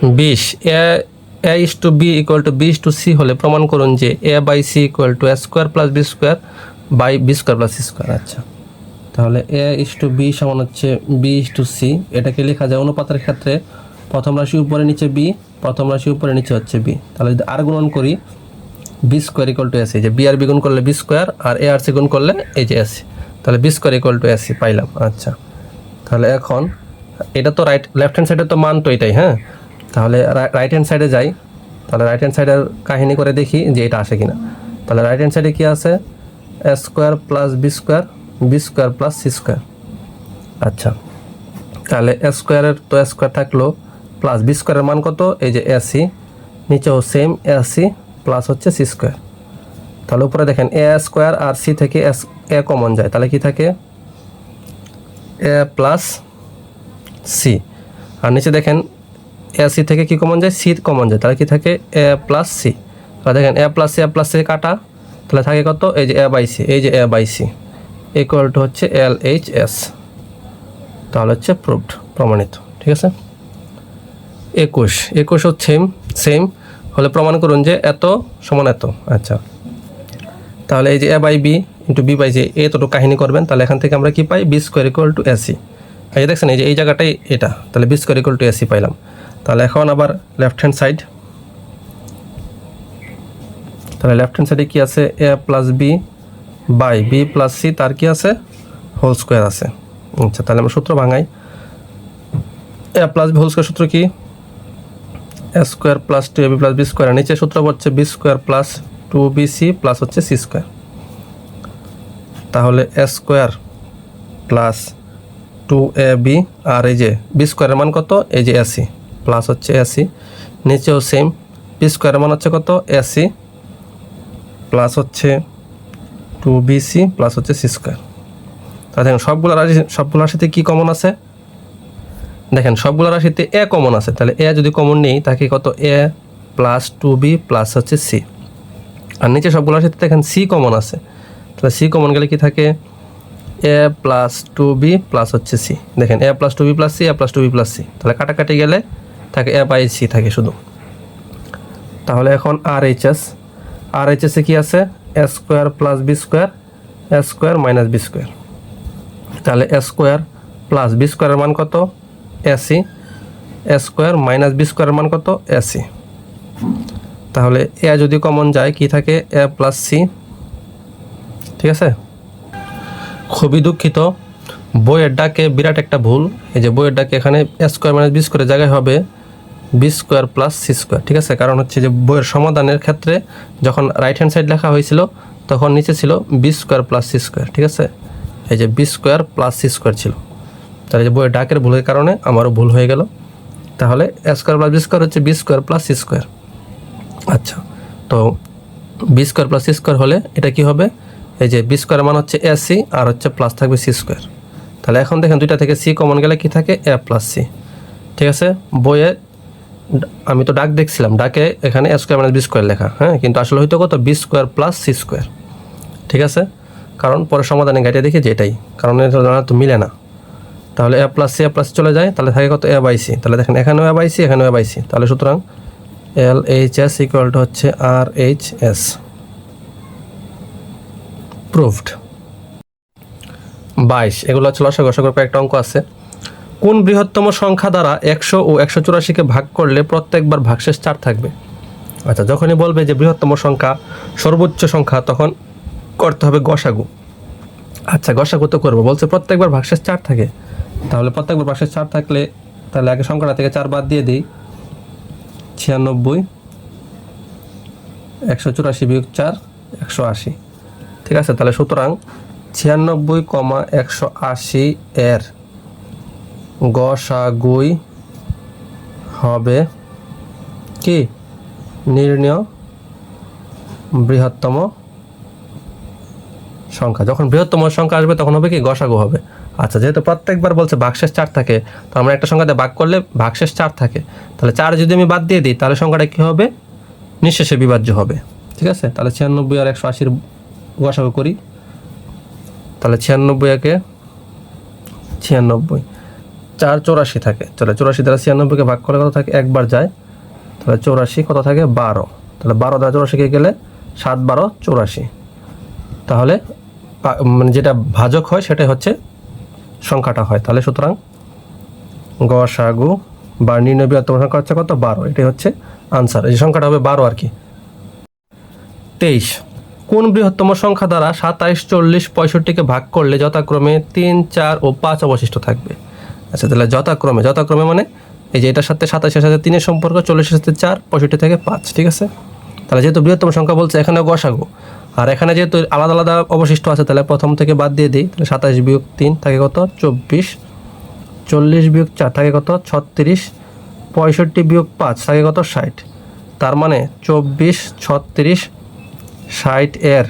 বিশ। A A is to B equal to B is to C হলে প্রমাণ করুন যে A by C equal to A square plus B square by B square plus C square. আচ্ছা। তাহলে এ is to B সমান হচ্ছে B is to C. এটাকে লেখা যায়? অনুপাতের ক্ষেত্রে প্রথম রাশি উপরে নিচে বি, প্রথম রাশি উপরে নিচে হচ্ছে বি। তাহলে যদি আর গুণন করি, B square equal to AC যে বি আর বি গুণ করলে বি স্কোয়ার আর এ আর সি গুণ করলে এই যে এসি। তাহলে B square equal to AC পাইলাম। আচ্ছা। তাহলে এখন, এটা তো রাইট লেফট হ্যান্ড সাইডে তো মান তো এটাই হ্যাঁ? তাহলে রাইট হ্যান্ড সাইডে যাই, তাহলে রাইট হ্যান্ড সাইডের কাহিনী করে দেখি যে এটা আসে কিনা। তাহলে রাইট হ্যান্ড সাইডে কী আছে? A square plus B square B square plus C square আচ্ছা তাহলে এ স্কোয়ারের তো এ স্কোয়ার থাকল প্লাস বি স্কোয়ারের মান কত? এই যে এসি নিচেও সেম এসি প্লাস হচ্ছে সি স্কোয়ার তাহলে উপরে দেখেন এ স্কোয়ার আর সি থেকে এস এ কমন যায়, তাহলে কি থাকে? এ প্লাস সি আর নিচে দেখেন সি থেকে কি কমন যায়? সি কমন যায়। তাহলে কি থাকে? A plus C. তাহলে দেখেন, A plus C, A plus C কাটা। তাহলে থাকে কত? এই যে এ বাই সি, এই যে A by C. Equal to হচ্ছে এল এইচ এস। তাহলে হচ্ছে প্রুভড প্রমাণিত। ঠিক আছে? একুশ। একুশ হচ্ছে সেম হলে প্রমাণ করুন যে এত সমান এত। আচ্ছা। তাহলে এই যে A by B into B by যে এতটুকু কাহিনী করবেন। তাহলে এখান থেকে আমরা কি পাই? B square equal to AC এই দেখছেন, এই যে এই জায়গাটাই এটা। তাহলে B square equal to AC পাইলাম। তাহলে এখন আবার লেফট হ্যান্ড সাইড তাহলে লেফট হ্যান্ড সাইডে কি আছে? A plus B by B plus C তার কি আছে? হোল স্কোয়ার আছে। আচ্ছা তাহলে আমরা সূত্র ভাঙাই। A plus B whole square সূত্র কি? A square plus two A B plus B square নিচে সূত্র হচ্ছে B square plus two B C plus হচ্ছে সি স্কোয়ার তাহলে A square plus two A B আর এই যে বি স্কোয়ারের মান কত? এই যে এসি প্লাস হচ্ছে এসি নিচেও সেম বি স্কোয়ারের মান হচ্ছে কত? এসি প্লাস হচ্ছে টু বি সি প্লাস হচ্ছে সি স্কোয়ার তাহলে দেখেন, সবগুলো রাশি, সবগুলো রাশিতে কী কমন আছে? দেখেন, সবগুলো রাশিতে এ কমন আছে। তাহলে এ যদি কমন নেই, তাকে কত? A plus two B plus হচ্ছে সি আর নিচে সবগুলো রাশিতে দেখেন সি কমন আছে। তাহলে সি কমন গেলে কি থাকে? A plus two B plus হচ্ছে সি দেখেন A plus two B plus C A plus two B plus C তাহলে কাটাকাটি গেলে থাকে এ বাই সি থাকে শুধু। তাহলে এখন R H S R H এসে কী আছে? A square plus B square A square minus B square তাহলে এ স্কোয়ার প্লাস বি স্কোয়ারের মান কত? AC A square minus B স্কোয়ারের মান কত? এসি তাহলে এ যদি কমন যায়, কি থাকে? এ প্লাস সি ঠিক আছে? খুবই দুঃখিত। বইয়ের ডাকে বিরাট একটা ভুল। এই যে বইয়ের ডাকে এখানে এ স্কোয়ার মাইনাস বি স্কোয়ারের জায়গায় হবে। B square plus C square, ঠিক আছে? কারণ হচ্ছে যে বইয়ের সমাধানের ক্ষেত্রে যখন রাইট হ্যান্ড সাইড লেখা হয়েছিল, তখন নিচে ছিল B square plus C square, ঠিক আছে? এই যে B square plus C square ছিল। তাহলে যে বইয়ের ডাকের ভুলের কারণে আমারও ভুল হয়ে গেল। তাহলে A square plus B square হচ্ছে B square plus C square. আচ্ছা তো B square plus C square হলে এটা কি হবে? এই যে বি স্কোয়ার মান হচ্ছে এ সি আর হচ্ছে প্লাস থাকবে সি স্কোয়ার। তাহলে এখন দেখেন দুইটা থেকে সি কমন গেলে কি থাকে? এ প্লাস সি ঠিক আছে? বইয়ে আমি তো ডাক দেখছিলাম, ডাকে এখানে A square minus B square লেখা হ্যাঁ? কিন্তু আসলে হয়তো কত? B square plus C square ঠিক আছে? কারণ পরে সমাধানে ঘাটিয়ে দেখি যে এটাই, কারণ এটা তো মিলে না। তাহলে A plus C A plus চলে যায়, তাহলে থাকে কত? এ বাই সি তাহলে দেখেন এখানেও এ বাই সি এখানেও এ বাই সি তাহলে সুতরাং L H S equal to হচ্ছে আর এইচ এস প্রুভড বাইশ, এগুলো হচ্ছে লসক গসকের কয়েকটা অঙ্ক আছে। কোন বৃহত্তম সংখ্যা দ্বারা একশো ও একশো চুরাশিকে ভাগ করলে প্রত্যেকবার ভাগশেষ চার থাকবে? আচ্ছা যখনই বলবে যে বৃহত্তম সংখ্যা, সর্বোচ্চ সংখ্যা, তখন করতে হবে গসাগু। আচ্ছা গসাগু তো করব। বলছে প্রত্যেকবার ভাগশেষ চার থাকে। তাহলে প্রত্যেকবার ভাগশেষ চার থাকলে তাহলে আগে সংখ্যাটা থেকে চার বাদ দিয়ে দিই। ছিয়ানব্বই, একশো চুরাশি বিয়োগ চার, একশো আশি। ঠিক আছে? তাহলে সুতরাং ছিয়ানব্বই কমা একশো আশি এর গসাগুই হবে কি? নির্ণয় বৃহত্তম সংখ্যা। যখন বৃহত্তম সংখ্যা আসবে, তখন হবে কি? গসাগু হবে। আচ্ছা যেহেতু প্রত্যেকবার বলছে ভাগশেষ চার থাকে, তো আমরা একটা সংখ্যাতে ভাগ করলে ভাগশেষ চার থাকে। তাহলে চার যদি আমি বাদ দিয়ে দিই, তাহলে সংখ্যাটা কী হবে? নিঃশেষে বিভাজ্য হবে। ঠিক আছে? তাহলে ছিয়ানব্বই আর একশো আশির গসাগু করি। তাহলে ছিয়ানব্বই একে ছিয়ানব্বই। চার চৌরাশি থাকে। তাহলে চৌরাশি দ্বারা ছিয়ানব্বইকে ভাগ করলে কত থাকে? একবার যায়। তাহলে চৌরাশি কত থাকে? বারো। তাহলে বারো দ্বারা চৌরাশিকে গেলে সাত বারো চৌরাশি। তাহলে মানে যেটা ভাজক হয় সেটাই হচ্ছে সংখ্যাটা হয়। তাহলে সুতরাং গ, সাগু, বা নির্ণয় বৃহত্তম সংখ্যা হচ্ছে কত? বারো। এটাই হচ্ছে আনসার এই সংখ্যাটা হবে বারো আর কি। তেইশ। কোন বৃহত্তম সংখ্যা দ্বারা সাতাইশ, চল্লিশ, পঁয়ষট্টিকে ভাগ করলে যথাক্রমে তিন, চার ও পাঁচ অবশিষ্ট থাকবে? আচ্ছা তাহলে যথাক্রমে যথাক্রমে মানে এই যে এটার সাথে সাতাশের সাথে তিনের সম্পর্ক, চল্লিশের সাথে চার, পঁয়ষট্টি থেকে পাঁচ, ঠিক আছে? তাহলে যেহেতু বৃহত্তম সংখ্যা বলছে এখানে গসাগু। আর এখানে যেহেতু আলাদা আলাদা অবশিষ্ট আছে, তাহলে প্রথম থেকে বাদ দিয়ে দিই, তাহলে সাতাশ বিয়োগ তিন থাকে কত? চব্বিশ। চল্লিশ বিয়োগ চার থাকে কত? ছত্রিশ। পঁয়ষট্টি বিয়োগ পাঁচ থাকে কত? ষাট। তার মানে চব্বিশ, ছত্রিশ, ষাট এর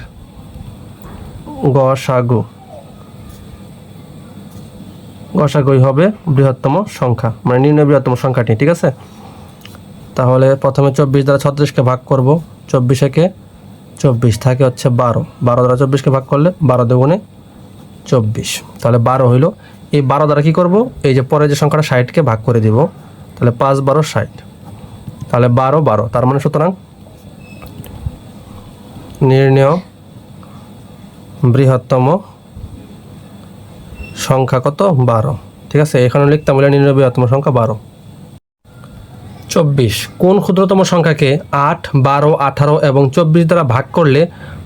গসাগু। গসাগুই হবে বৃহত্তম সংখ্যা মানে নির্ণয় বৃহত্তম সংখ্যাটি, ঠিক আছে? তাহলে প্রথমে চব্বিশ দ্বারা ছত্রিশকে ভাগ করব, চব্বিশ একে চব্বিশ, থাকে হচ্ছে বারো। বারো দ্বারা চব্বিশকে ভাগ করলে বারো দুগুণে চব্বিশ। তাহলে বারো হইল, এই বারো দ্বারা কি করব? এই যে পরে যে সংখ্যাটা ষাটকে ভাগ করে দিব, তাহলে পাঁচ বারো ষাট। তাহলে বারো বারো, তার মানে সুতরাং নির্ণয় বৃহত্তম সংখ্যা কত? বারো। ঠিক আছে? এখানে লিখতাম বলে নির্ণয় বৃহত্তম সংখ্যা বারো। চব্বিশ। কোন ক্ষুদ্রতম সংখ্যাকে আট, বারো, আঠারো এবং চব্বিশ দ্বারা ভাগ করলে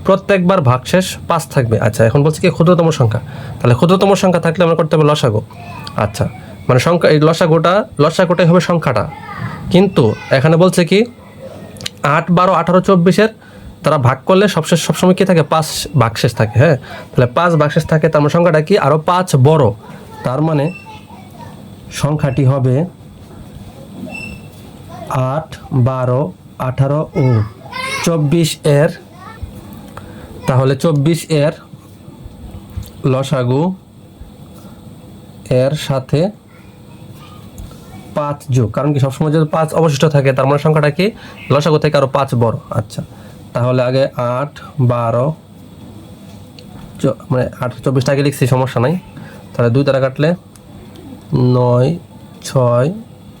প্রত্যেকবার ভাগশেষ পাঁচ থাকবে? আচ্ছা এখন বলছি কি ক্ষুদ্রতম সংখ্যা? তাহলে ক্ষুদ্রতম সংখ্যা থাকলে আমরা করতে হবে লসাগো। আচ্ছা মানে সংখ্যা, এই লসাগুটা, লসাগুটাই হবে সংখ্যাটা। কিন্তু এখানে বলছে কি, আট, বারো, আঠারো, চব্বিশের তারা ভাগ করলে সবশেষ সবসময় কি থাকে? পাঁচ ভাগশেষ থাকে হ্যাঁ? তাহলে পাঁচ ভাগশেষ থাকে, তার মানে সংখ্যাটা কি? আরও পাঁচ বড়। তার মানে সংখ্যাটি হবে আট, বারো, আঠারো ও চব্বিশ এর, তাহলে চব্বিশ এর লসাগু এর সাথে পাঁচ যোগ। কারণ কি সবসময় যদি পাঁচ অবশিষ্ট থাকে, তার মানে সংখ্যাটা কি? লসাগু থেকে আরও পাঁচ বড়। আচ্ছা। তাহলে আগে আট, বারো মানে আট, চব্বিশটা আগে লিখছি, সমস্যা নাই। তাহলে দুই তারা কাটলে নয়, ছয়,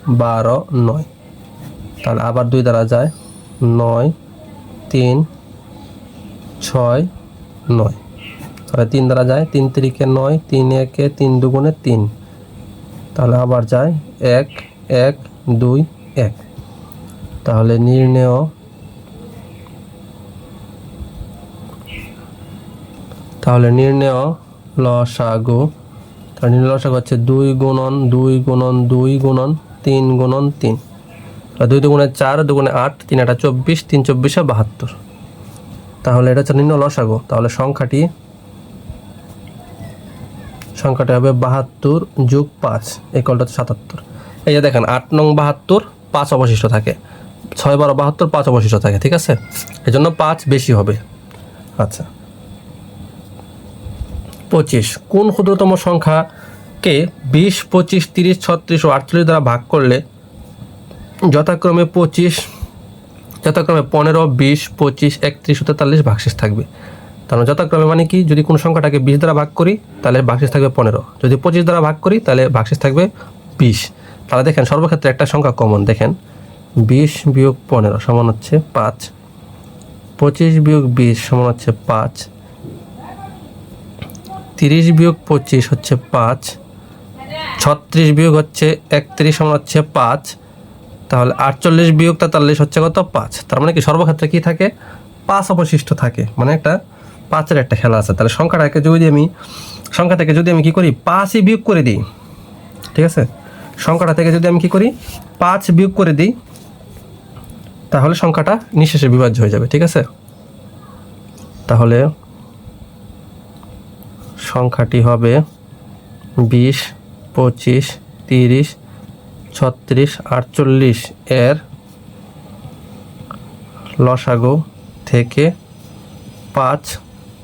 বারো, নয়। তাহলে আবার দুই দ্বারা যায় নয়, তিন, ছয়, নয়। তাহলে তিন দ্বারা যায় তিন তিরিকে নয়, তিন একে তিন দুগুণে তিন। তাহলে আবার যায় এক এক, দুই, এক। তাহলে নির্ণেয় তাহলে নির্ণেয় লসাগু। তাহলে নির্ণয় লসাগু হচ্ছে দুই গুণন দুই গুণন দুই গুণন, তিন গুণন, তিন। দুই দুগুণে চার, দুগুণে আট, তিন আটা চব্বিশ, তিন চব্বিশে বাহাত্তর। তাহলে এটা হচ্ছে নিম্ন লসাগু। তাহলে সংখ্যাটি সংখ্যাটি হবে বাহাত্তর যোগ পাঁচ একলটা সাতাত্তর। এই যে দেখেন, আট নং বাহাত্তর, পাঁচ অবশিষ্ট থাকে। ছয় বারো বাহাত্তর, পাঁচ অবশিষ্ট থাকে, ঠিক আছে? এই জন্য পাঁচ বেশি হবে। আচ্ছা। পঁচিশ। কোন ক্ষুদ্রতম সংখ্যাকে বিশ, পঁচিশ, তিরিশ, ছত্রিশ ও আটচল্লিশ দ্বারা ভাগ করলে যথাক্রমে পঁচিশ, যথাক্রমে পনেরো, বিশ, পঁচিশ, একত্রিশ ও তেতাল্লিশ ভাগশেষ থাকবে। মানে যথাক্রমে মানে কি? যদি কোনো সংখ্যাটাকে বিশ দ্বারা ভাগ করি, তাহলে ভাগশেষ থাকবে পনেরো। যদি পঁচিশ দ্বারা ভাগ করি, তাহলে ভাগশেষ থাকবে বিশ। তাহলে দেখেন সর্বক্ষেত্রে একটা সংখ্যা কমন। দেখেন, বিশ বিয়োগ পনেরো সমান হচ্ছে পাঁচ। পঁচিশ বিয়োগ বিশ সমান হচ্ছে পাঁচ। তিরিশ বিয়োগ পঁচিশ হচ্ছে পাঁচ, ছত্রিশ বিয়োগ হচ্ছে একত্রিশ সমান হচ্ছে পাঁচ, তাহলে আটচল্লিশ বিয়োগ তেতাল্লিশ হচ্ছে কত? পাঁচ। তার মানে কি? সর্বক্ষেত্রে কি থাকে? পাঁচ অবশিষ্ট থাকে। মানে একটা পাঁচের একটা খেলা আছে। তাহলে সংখ্যাটাকে যদি আমি সংখ্যা থেকে যদি আমি কি করি? পাঁচই বিয়োগ করে দিই। ঠিক আছে? সংখ্যাটা থেকে যদি আমি কি করি? পাঁচ বিয়োগ করে দিই, তাহলে সংখ্যাটা নিঃশেষে বিভাজ্য হয়ে যাবে। ঠিক আছে? তাহলে সংখ্যাটি হবে বিশ, পঁচিশ, তিরিশ, ছত্রিশ, আটচল্লিশ এর লসাগু থেকে পাঁচ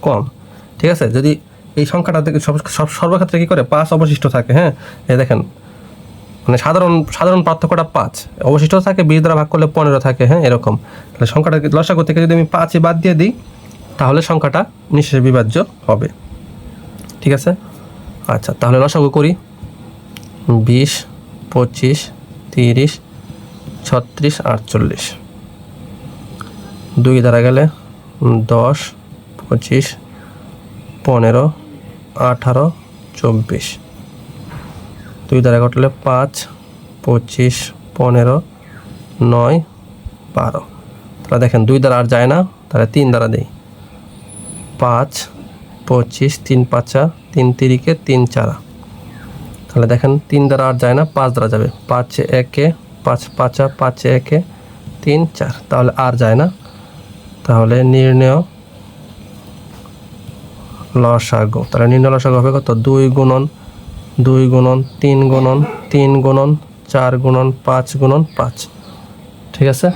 কম। ঠিক আছে? যদি এই সংখ্যাটা থেকে সব সব সর্বক্ষেত্রে কী করে? পাঁচ অবশিষ্ট থাকে হ্যাঁ? এই দেখেন মানে সাধারণ সাধারণ পার্থক্যটা পাঁচ। অবশিষ্ট থাকে, বিশ দ্বারা ভাগ করলে পনেরো থাকে হ্যাঁ? এরকম। তাহলে সংখ্যাটা লসাগু থেকে যদি আমি পাঁচই বাদ দিয়ে দিই, তাহলে সংখ্যাটা নিঃশেষে বিভাজ্য হবে। ঠিক আছে? আচ্ছা তাহলে লসাগু করি। বিশ, পঁচিশ, তিরিশ, ছত্রিশ, আটচল্লিশ। দুই দ্বারা গেলে দশ, পঁচিশ, পনেরো, আঠারো, চব্বিশ। দুই দ্বারা ঘটলে পাঁচ, পঁচিশ, পনেরো, নয়, বারো। তাহলে দেখেন, দুই দ্বারা আর যায় না, তাহলে তিন দ্বারা দেই। পাঁচ পঁচিশ, তিন পাঁচা, তিন তিরিকে তিন চারা। তাহলে দেখেন, তিন দ্বারা আর যায় না, পাঁচ দ্বারা যাবে। পাঁচ একে, পাঁচ পাঁচা, পাঁচ একে, তিন চার। তাহলে আর যায় না। তাহলে নির্ণয় লসাগু। তাহলে নির্ণয় লসাগু হবে কত? দুই গুণন দুই গুণন, তিন গুণন তিন গুণন, চার গুণন, পাঁচ গুণন, পাঁচ। ঠিক আছে?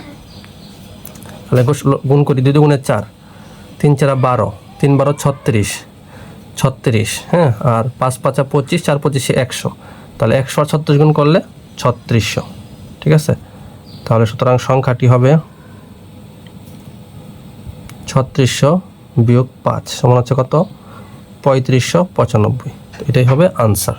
তাহলে গুণ করি, দুই গুণের চার। তিন চারা বারো। তিন বারো ছত্রিশ ছত্রিশ হ্যাঁ? আর পাঁচ পাঁচা পঁচিশ, চার পঁচিশে একশো। তাহলে একশো আর ছত্রিশ গুণ করলে ছত্রিশশো, ঠিক আছে? তাহলে সুতরাং সংখ্যাটি হবে ছত্রিশশো বিয়োগ পাঁচ, সমান হচ্ছে কত? পঁয়ত্রিশশো পঁচানব্বই। এটাই হবে আনসার